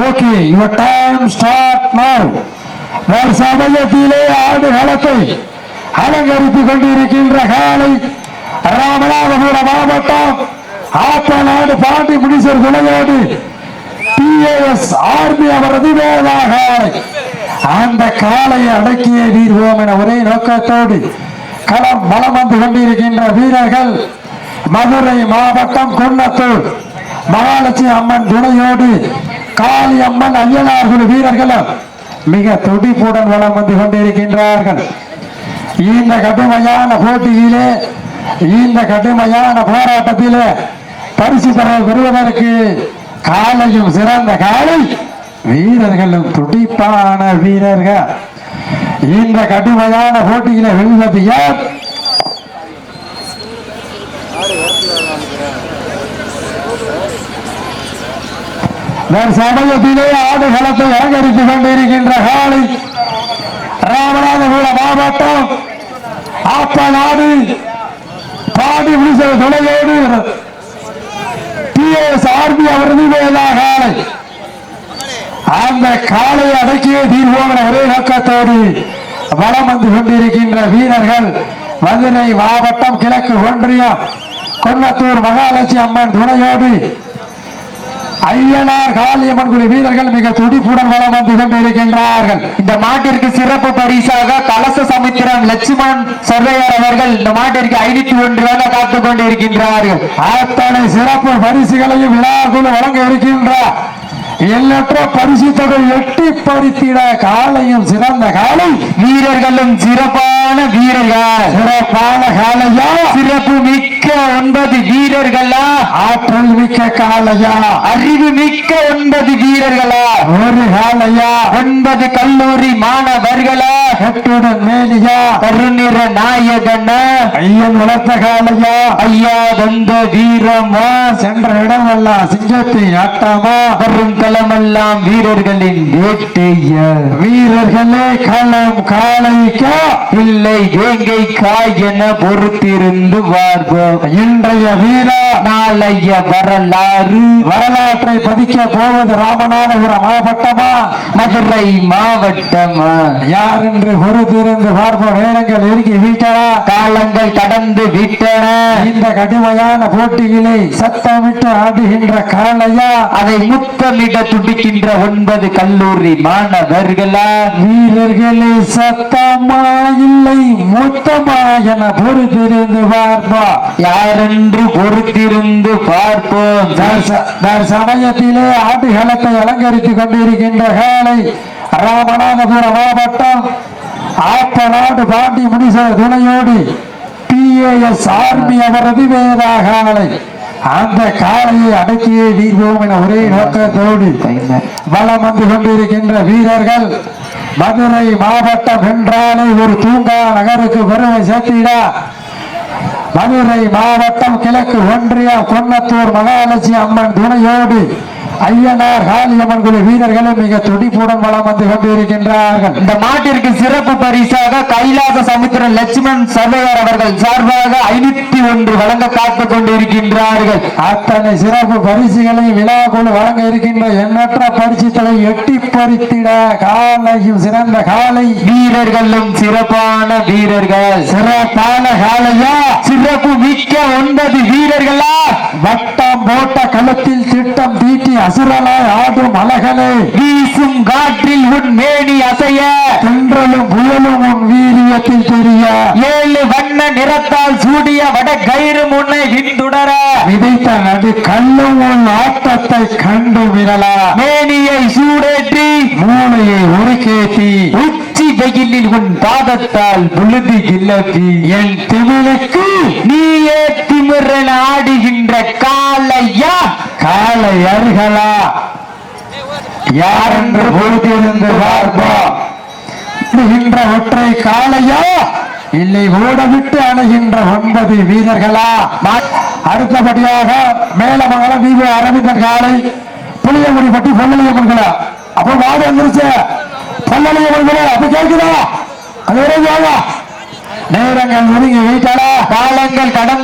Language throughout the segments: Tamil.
Okay your time start now வேறு சமயத்திலே ஆடு களத்தை அலங்கரித்துக் கொண்டிருக்கின்ற காலை ராமநாதபுரம் மாவட்டம் ஆத்தநாடு பாண்டி முனிசர் துணையோடு டிஏஎஸ் ஆர்மி அவரது வேளாக அந்த காலையை அடக்கிய வீர்வோம் என ஒரே நோக்கத்தோடு களம் மலம் வந்து கொண்டிருக்கின்ற வீரர்கள் மதுரை மாவட்டம் குன்னத்தூர் மகாலட்சுமி அம்மன் துணையோடு காளியம்மன் அம்மன் குழு வீரர்களும் மிக துடிப்புடன் வளம் வந்து கொண்டிருக்கின்றார்கள். இந்த கடுமையான போட்டியிலே இந்த கடுமையான போராட்டத்திலே பரிசு பெற பெறுவதற்கு காலையும் சிறந்த காலை வீரர்களும் துடிப்பான வீரர்கள். இந்த கடுமையான போட்டியில வெல்வது யார்? சமயத்திலே ஆடுகளத்தை அலங்கரித்துக் கொண்டிருக்கின்ற காலை ராமநாதபுரம் மாவட்டம் ஆப்பநாடு பாடி விழிச துணையோடு டிஎஸ் ஆர்பி அவரது வேதா காலை அந்த காலை அடக்கிய தீர்வோம் ஒரே நோக்கத்தோடு வளம் வந்து கொண்டிருக்கின்ற வீரர்கள் மதுரை மாவட்டம் கிழக்கு ஒன்றியம் கொன்னத்தூர் மகாலட்சுமி அம்மன் துணையோடு ஐயனார் காளியம்மன் குழு வீரர்கள் மிக துடிப்புடன் வலம் வந்து கொண்டிருக்கின்றார்கள். இந்த மாட்டிற்கு சிறப்பு பரிசாக கலச சமுத்திரம் லட்சுமணன் சர்வையார் அவர்கள் இந்த மாட்டிற்கு ஐநூத்தி ஒன்று ரூபாய் காத்துக் கொண்டிருக்கின்றார்கள். அத்தனை சிறப்பு பரிசுகளையும் விழாக்குழு வழங்க இருக்கின்றார் எண்ணற்ற பரிசு தொகை எட்டி பறித்திட காலையும் சிறந்த காலை? வீரர்களும் சிறப்பான வீரர்கள். சிறப்பான காலையா? சிறப்பு மிக்க ஒன்பது வீரர்களா? ஆற்றல் மிக்க காலையா? அறிவு மிக்க ஒன்பது வீரர்களா? ஒரு காலையா? ஒன்பது கல்லூரி மாணவர்களா? கட்டுடன் மேனியா கருநிற நாயகனா ஐயன் வளர்த்த காலையா ஐயா வந்த வீரமா சென்ற இடமெல்லாம் சிங்கத்தின் ஆட்டமா வரும் களமெல்லாம் வீரர்களின் வேட்டையா. வீரர்களே களம் காலைக்கா. இல்லை வேங்கை காய் என பொறுத்திருந்து பார்ப்போம் இன்றைய வீரா நாளைய வரலாறு. வரலாற்றை பதிக்க போவது ராமநாதபுரம் மாவட்டமா? மதுரை மாவட்டமா? யார் என்று பொறுத்திருந்து பார்ப்போம். நேரங்கள் நெருங்கி விட்டனா காலங்கள் கடந்து விட்டன. இந்த கடுமையான போட்டியிலே சத்தமிட்டு ஆடுகின்ற காளையா அதை முத்தமிட துடிக்கின்ற ஒன்பது கல்லூரி மாணவர்களா? வீரர்களே சத்தமா இல்லை மொத்தமா என பொறுத்திருந்து பார்ப்போம். யாரென்று பொறுத்திருந்து பார்ப்போம். சமயத்திலே ஆடுகளத்தை அலங்கரித்துக் கொண்டிருக்கின்ற காலை ராமநாதபுரம் மாவட்டம் ஆப்பநாடு பாண்டி முனிசர் துணையோடு பிஏஎஸ் ஆர்மி அவரது வேதா அந்த காலையை அடக்கியே வீர்வோம் என ஒரே நோக்கத்தோடு வளம் வந்து கொண்டிருக்கின்ற வீரர்கள் மதுரை மாவட்டம் என்றாலே ஒரு தூங்கா நகருக்கு பெருமை சேர்த்திடா. மதுரை மாவட்டம் கிழக்கு ஒன்றியம் கொன்னத்தூர் மகாலட்சுமி அம்மன் துணையோடு ஐயனார் காளியம்மன் குழு வீரர்களும் மிக துடிப்புடன் வலம் வந்து கொண்டிருக்கின்றார்கள். இந்த மாட்டிற்கு சிறப்பு பரிசாக கைலாச சமுத்திரம் லட்சுமண் சர்வையர் அவர்கள் சார்பாக ஐநூத்தி ஒன்று வழங்க காத்துக் கொண்டிருக்கின்றார்கள். அத்தனை சிறப்பு பரிசுகளை விழா குழு வழங்க இருக்கின்ற எண்ணற்ற பரிசுகளை எட்டி பறித்திட காலையும் சிறந்த காலை. வீரர்களும் சிறப்பான வீரர்கள். சிறப்பான காலையா? சிறப்பு மிக்க ஒன்பது வீரர்களா? வட்டம் போட்ட களத்தில் திட்டம் தீட்டி அசுரலாய் ஆடும் அழகலே வீசும் காற்றில் உன் மேனி அசைய. தென்றலும் புயலும் உன் வீரியத்தில் தெரிய. ஏழு வண்ண நிறத்தால் சூடிய வட கயிறு முன்னை விண்துடர. விதைத்த நடு கல்லும் உன் ஆட்டத்தை கண்டு விரலா. மேனியை சூடேற்றி. மூளையை உருக்கேத்தி உச்சி வெயிலில் உன் பாதத்தால் புழுதி கிளப்பி என் திமிழுக்கு நீயே திமிரன் ஆடுகின்ற காலையா காலை யார் என்று பொறுத்திருந்து பார்ப்போம். அணுகின்ற ஒற்றை காளையா? இல்லை ஓடவிட்டு அணுகின்ற ஒன்பது வீரர்களா? அடுத்தபடியாக மேலமங்கலம் விவே அரவிந்தன் காலை புளியங்குடி பட்டி பொன்னலியம்மன்களா அப்ப வாடு வந்துருச்சு. பொன்னலியம்மன்களா அப்ப கேட்குதா? அது நேரங்கள் ஒதுங்கி வீட்டாளா? காலங்கள் கடந்து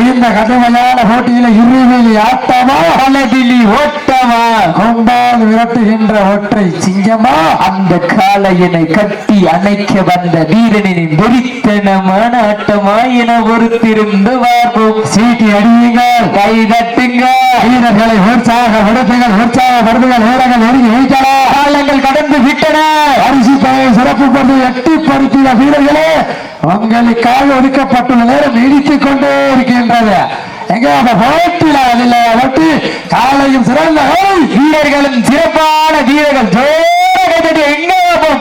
இந்த கடுமையான போட்டியில இருவேலி ஆட்டமா? பலவிழி ஓட்டமா? கொம்பால் விரட்டுகின்ற ஒற்றை சிங்கமா? அந்த காளையனை கட்டி அணைக்க வந்த வீரனின் வெறித்தனமான ஆட்டமா என பொறுத்திருந்து பார்ப்போம் சீட்டி அடியுங்கள். கை தட்டுங்க. வீரர்களை உற்சாக விடுப்புகள் உற்சாக படுத்துகள் வீரர்கள் நெருங்கி வைக்கலாம் காலங்கள் கடந்து விட்டன. தொகையை சிறப்பு கொண்டு எட்டி பருத்திய வீரர்களே உங்களுக்காக ஒதுக்கப்பட்டுள்ள நேரம் நீடித்துக் கொண்டே இருக்கின்றது. எங்க? போட்டியில அதில் ஒட்டி காலையும் சிறந்த வீரர்களும் சிறப்பான வீரர்கள் ஜோர எங்க?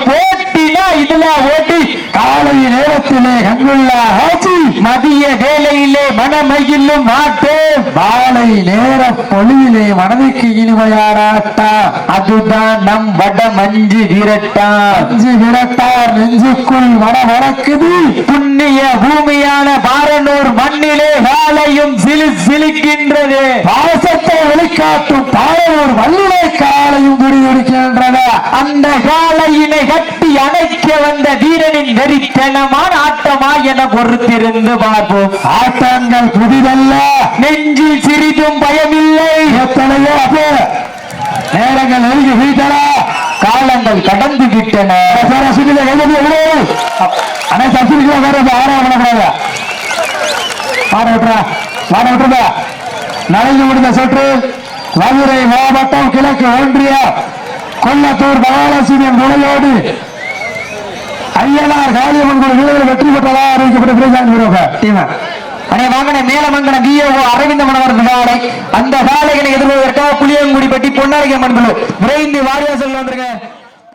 போட்டினா இதுல ஓட்டி காலை நேரத்திலே கண்குள்ள ஆட்சி மதிய வேலையிலே மனமையிலும் மாட்டு மாலை நேர பொழுதிலே மனதுக்கு இனிமையாராட்டா அதுதான் நம் வட மஞ்சு விரட்டா. மஞ்சு விரட்டார் நெஞ்சுக்குள் வட வரக்குது. புண்ணிய பூமியான பாரனூர் மண்ணிலே வேலையும் சிலு சிலிக்கின்றது. பாசத்தை வெளிக்காட்டும் பாரனூர் வல்லிலை காலையும் துடிதுடிக்கின்றன அந்த காலையினை கட்டி அணைக்க வந்த வீரனின் வெறித்தனமான ஆட்டமா என பொறுத்திருந்து பார்ப்போம். ஆட்டங்கள் புதிதல்ல. நெஞ்சில் சிறிதும் பயமில்லை. எத்தனையோ அப்போ நேரங்கள் நெருங்கி வீட்டன காலங்கள் கடந்து விட்டன. அனைத்து அசிரிகளை வேற ஆறாம் பண்ணக்கூடாது பாட விட்டுறா பாட விட்டுருங்க நனைந்து முடிந்த சுற்று மதுரை மாவட்டம் கிழக்கு ஒன்றிய கொல்லத்தூர் பாலசிரியன் முனையோடு ஐயனார் காளியம்மன் வீரர்கள் வெற்றி பெற்றதா அறிவிக்கப்பட்ட வீரர்கள் அடே வாங்கின மேலமங்கன விஏஓ அரவிந்த மனவர் காலை அந்த காலைகளை எதிர்கொள்வதற்காக புளியங்குடி பட்டி பொன்னாரிக்க மண்புழு விரைந்து வாரியாசல் வந்துருங்க.